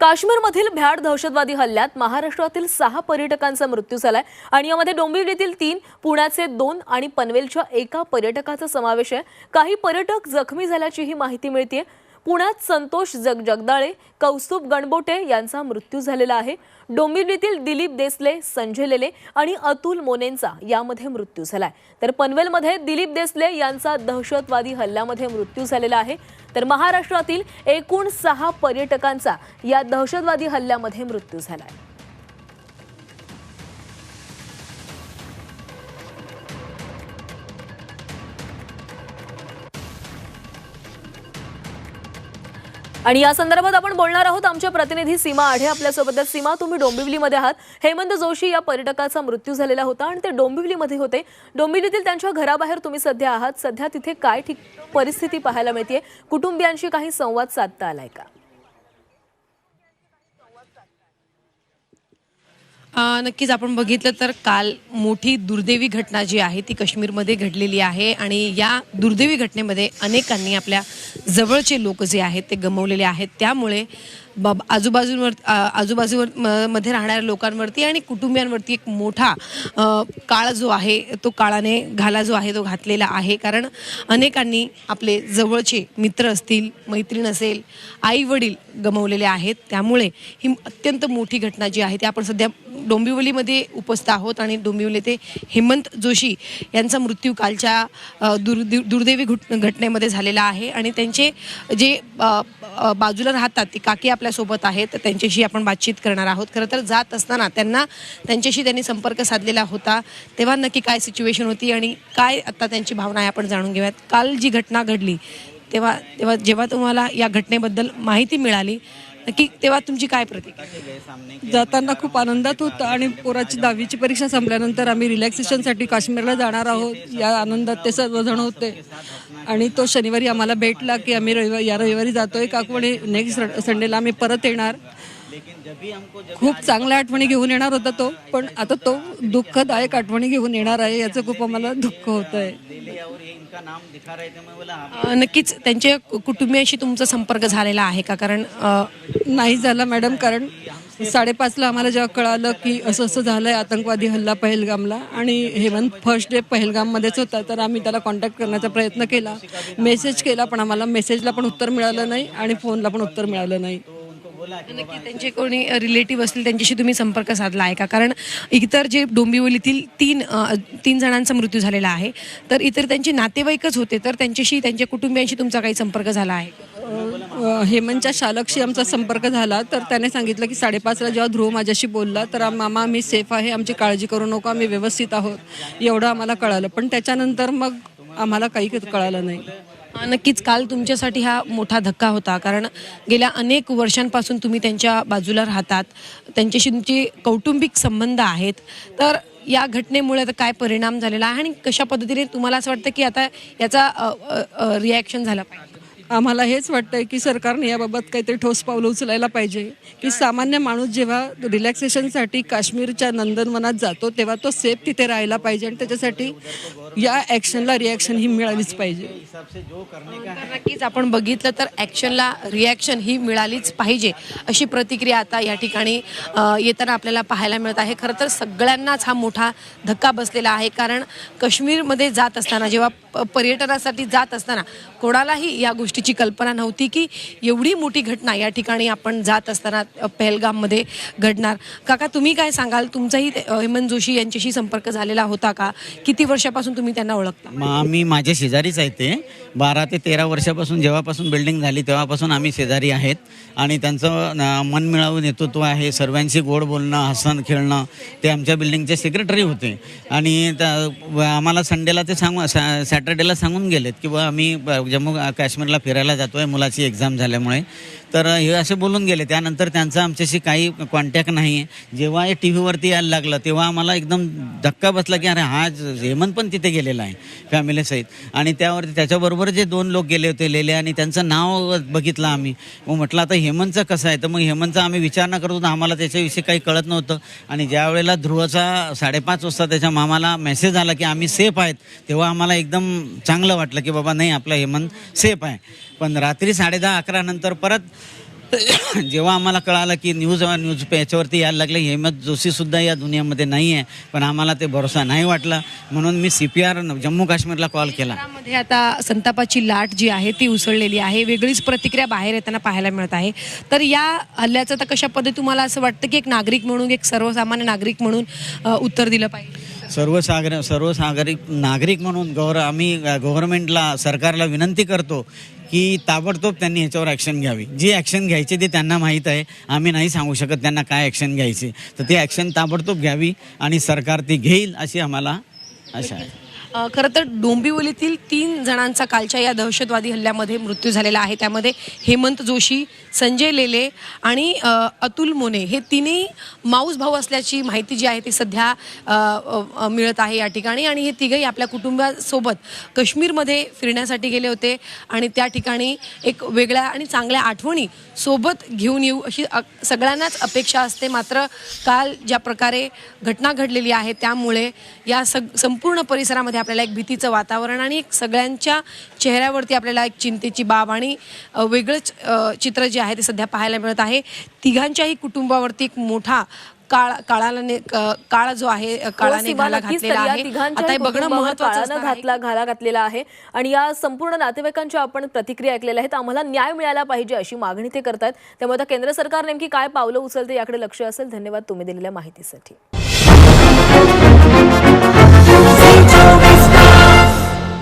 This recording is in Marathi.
काश्मीरमधील भ्याड दहशतवादी हल्ल्यात महाराष्ट्रातील सहा पर्यटकांचा मृत्यू झालाय आणि यामध्ये डोंबिवलीतील तीन पुण्याचे दोन आणि पनवेलच्या एका पर्यटकाचा समावेश आहे. काही पर्यटक जखमी झाल्याचीही माहिती मिळते पुण्यात संतोष जग जगदाळे कौस्तुभ गणबोटे यांचा मृत्यू झालेला आहे. डोंबिवलीतील दिलीप देसले संजय लेले आणि अतुल मोनेंचा यामध्ये मृत्यू झालाय. तर पनवेलमध्ये दिलीप देसले यांचा दहशतवादी हल्ल्यामध्ये मृत्यू झालेला आहे. तर महाराष्ट्रातील एकूण सहा पर्यटकांचा या दहशतवादी हल्ल्यामध्ये मृत्यू झालाय. आणि या संदर्भात आपण बोलणार आहोत आमच्या प्रतिनिधी सीमा आढे आपल्यासोबत सीमा तुम्ही डोंबिवलीमध्ये आहात. हेमंत जोशी या पर्यटकाचा मृत्यू झालेला होता आणि ते डोंबिवलीमध्ये होते. डोंबिवलीतील त्यांच्या घराबाहेर तुम्ही सध्या आहात. सध्या तिथे काय ठीक परिस्थिती पाहायला मिळते कुटुंबियांशी काही संवाद साधता आलाय का? नक्कीच आपण बघितलं तर काल मोठी दुर्दैवी घटना जी आहे ती काश्मीरमध्ये घडलेली आहे आणि या दुर्दैवी घटनेमध्ये अनेकांनी आपल्या जवळचे लोक जे आहेत ते गमवलेले आहेत. त्यामुळे आजूबाजूंवर आजूबाजूवर म- मध्ये राहणाऱ्या लोकांवरती आणि कुटुंबियांवरती एक मोठा काळ जो आहे तो काळाने घाला जो आहे तो घातलेला आहे. कारण अनेकांनी आपले जवळचे मित्र असतील मैत्रीण असेल आई वडील गमवलेले आहेत. त्यामुळे ही अत्यंत मोठी घटना जी आहे ती आपण सध्या डोंबिवलीमध्ये उपस्थित आहोत आणि डोंबिवली ते हेमंत जोशी यांचा मृत्यू कालच्या अ, दुर्दैवी घटनेमध्ये झालेला आहे. आणि त्यांचे जे बाजूला राहतात ते काकी आपल्या आपल्यासोबत आहेत तर त्यांच्याशी आपण बातचीत करणार आहोत. खरं तर जात असताना त्यांना त्यांच्याशी त्यांनी संपर्क साधलेला होता. तेव्हा नक्की काय सिच्युएशन होती आणि काय आता त्यांची भावना आहे आपण जाणून घेऊयात. काल जी घटना घडली तेव्हा तेव्हा जेव्हा तुम्हाला या घटनेबद्दल माहिती मिळाली नक्की तेव्हा तुमची काय प्रतिक्रिया? जाताना खूप आनंदात होतं आणि पोराची दहावीची परीक्षा संपल्यानंतर आम्ही रिलॅक्सेशनसाठी काश्मीरला जाणार आहोत. या आनंदात ते सर्वजण होते. आणि तो शनिवारी आम्हाला भेटला की आम्ही रविवारी या रविवारी जातोय काकवणे नेक्स्ट संडेला आम्ही परत येणार. खूप चांगल्या आठवणी घेऊन येणार होता तो पण आता तो दुःखदायक आठवणी घेऊन येणार आहे याचं खूप आम्हाला दुःख होत आहे नक्कीच त्यांच्या कुटुंबियाशी तुमचा संपर्क झालेला आहे का? कारण नाही झाला मॅडम कारण साडेपाचला आम्हाला जेव्हा कळालं की असं असं झालंय आतंकवादी हल्ला पहलगामला आणि हेमंत फर्स्ट डे पहलगाममध्येच होता तर आम्ही त्याला कॉन्टॅक्ट करण्याचा प्रयत्न केला मेसेज केला पण आम्हाला मेसेजला पण उत्तर मिळालं नाही आणि फोनला पण उत्तर मिळालं नाही. नक्की त्यांचे कोणी रिलेटिव्ह असतील त्यांच्याशी तुम्ही संपर्क साधला आहे का? कारण इतर जे डोंबिवलीतील तीन अ, तीन जणांचा मृत्यू झालेला आहे तर इतर त्यांचे नातेवाईकच होते तर त्यांच्याशी त्यांच्या कुटुंबियांशी तुमचा काही संपर्क झाला आहे? अ, हेमंतच्या शालकशी आमचा संपर्क झाला तर त्याने सांगितलं की साडेपाचला जेव्हा ध्रुव माझ्याशी बोलला तर आम- मामा आम्ही सेफ आहे आमची काळजी करू नको आम्ही व्यवस्थित आहोत. एवढं आम्हाला कळालं. पण त्याच्यानंतर मग आम्हाला काही कळालं नाही. नक्कीच काल तुमच्यासाठी हा मोठा धक्का होता कारण गेल्या अनेक वर्षांपासून तुम्ही त्यांच्या बाजूला राहतात त्यांच्याशी तुमचे कौटुंबिक संबंध आहेत. तर या घटनेमुळे आता काय परिणाम झालेला आहे आणि कशा पद्धतीने तुम्हाला असं वाटतं की आता याचा रिॲक्शन झाला पाहिजे? आम्हाला हेच वाटतंय की सरकारने याबाबत काहीतरी ठोस पावलं उचलायला पाहिजे. की सामान्य माणूस जेव्हा रिलॅक्सेशनसाठी काश्मीरच्या नंदनवनात जातो तेव्हा तो सेफ तिथे राहायला पाहिजे आणि त्याच्यासाठी या ॲक्शनला रिॲक्शन ही मिळालीच पाहिजे. नक्कीच आपण बघितलं तर ॲक्शनला रिॲक्शन ही मिळालीच पाहिजे अशी प्रतिक्रिया आता या ठिकाणी येताना आपल्याला पाहायला मिळत आहे. खरं तर सगळ्यांनाच हा मोठा धक्का बसलेला आहे कारण काश्मीरमध्ये जात असताना जेव्हा प- पर्यटनासाठी जात असताना कोणालाही या गोष्टी गोष्टीची कल्पना नव्हती की एवढी मोठी घटना या ठिकाणी आपण जात असताना पहलगाममध्ये घडणार. काका तुम्ही काय सांगाल? तुमचाही ते- हेमंत जोशी यांच्याशी संपर्क झालेला होता का? किती वर्षापासून तुम्ही त्यांना ओळखता? आम्ही माझ्या शेजारीच आहे ते. बारा ते तेरा वर्षापासून जेव्हापासून बिल्डिंग झाली तेव्हापासून आम्ही शेजारी आहेत. आणि त्यांचं अं, मनमिळावून नेतृत्व आहे. सर्वांशी गोड बोलणं हसन खेळणं ते आमच्या बिल्डिंगचे सेक्रेटरी होते. आणि आम्हाला संडेला ते सांगू सॅटर्डेला सांगून गेलेत की बा आम्ही जम्मू काश्मीरला फिरायला जातो आहे मुलाची एक्झाम झाल्यामुळे. तर हे असे बोलून गेले. त्यानंतर त्यांचा आमच्याशी काही कॉन्टॅक्ट नाही आहे जेव्हा हे टी व्हीवरती यायला लागलं तेव्हा आम्हाला एकदम धक्का बसला की अरे हा हेमंत पण तिथे गेलेला आहे फॅमिलीसहित आणि त्यावरती त्याच्याबरोबर जे दोन लोक गेले होते लेले आणि त्यांचं नाव बघितलं आम्ही. मग म्हटलं आता हेमंतचं कसं आहे? तर मग हेमंतचा आम्ही विचार न करत होतो. आम्हाला त्याच्याविषयी काही कळत नव्हतं. आणि ज्या वेळेला ध्रुवचा साडेपाच वाजता त्याच्या मामाला मेसेज आला की आम्ही सेफ आहेत तेव्हा आम्हाला एकदम चांगलं वाटलं की बाबा नाही आपला हेमंत सेफ आहे. पण रात्री साडेदहा अकरा नंतर परत जेव्हा आम्हाला कळालं की न्यूज न्यूज याच्यावरती यायला लागले हेमंत जोशीसुद्धा या दुनियामध्ये नाही आहे पण आम्हाला ते भरोसा नाही वाटला. म्हणून मी सी पी आर जम्मू काश्मीरला कॉल. केला मध्ये आता संतापाची लाट जी आहे ती उसळलेली आहे. वेगळीच प्रतिक्रिया बाहेर येताना पाहायला मिळत आहे. तर या हल्ल्याचं तर कशा पद्धती तुम्हाला असं वाटतं की एक नागरिक म्हणून एक सर्वसामान्य नागरिक म्हणून अ, उत्तर दिलं पाहिजे? सर्वसागर सर्वसागरिक नागरिक म्हणून गौर आम्ही गव्हर्नमेंटला सरकारला विनंती करतो की ताबडतोब त्यांनी ह्याच्यावर ॲक्शन घ्यावी. जी ॲक्शन घ्यायची ते त्यांना माहीत आहे. आम्ही नाही सांगू शकत त्यांना काय ॲक्शन घ्यायची. तर ती ॲक्शन ताबडतोब घ्यावी आणि सरकार ती घेईल अशी आम्हाला आशा आहे. खरं तर डोंबिवलीतील तीन जणांचा कालच्या या दहशतवादी हल्ल्यामध्ये मृत्यू झालेला आहे. त्यामध्ये हेमंत जोशी संजय लेले आणि अतुल मोने. हे तिन्ही माऊस भाऊ असल्याची माहिती जी आहे ती सध्या मिळत आहे या ठिकाणी. आणि हे तिघही आपल्या कुटुंबासोबत काश्मीरमध्ये फिरण्यासाठी गेले होते. आणि त्या ठिकाणी एक वेगळ्या आणि चांगल्या आठवणी सोबत घेऊन येऊ अशी सगळ्यांनाच अपेक्षा असते. मात्र काल ज्या प्रकारे घटना घडलेली आहे त्यामुळे या सग संपूर्ण परिसरामध्ये आपल्याला एक भीतीचं वातावरण आणि एक सगळ्यांच्या चेहऱ्यावरती आपल्याला एक चिंतेची बाब आणि वेगळंच चित्र जे आहे ते सध्या पाहायला मिळत आहे. तिघांच्याही कुटुंबावरती एक मोठा काळ काळाला काळ जो आहे हो, काळाने घाला घातलेला आहे. आता हे बघणं महत्वाचं. घातला घाला घातलेला आहे आणि या संपूर्ण नातेवाईकांच्या आपण प्रतिक्रिया ऐकलेल्या आहेत. आम्हाला न्याय मिळाला पाहिजे अशी मागणी ते करतात त्यामुळे आता केंद्र सरकार नेमकी काय पावलं उचलते याकडे लक्ष असेल. धन्यवाद तुम्ही दिलेल्या माहितीसाठी.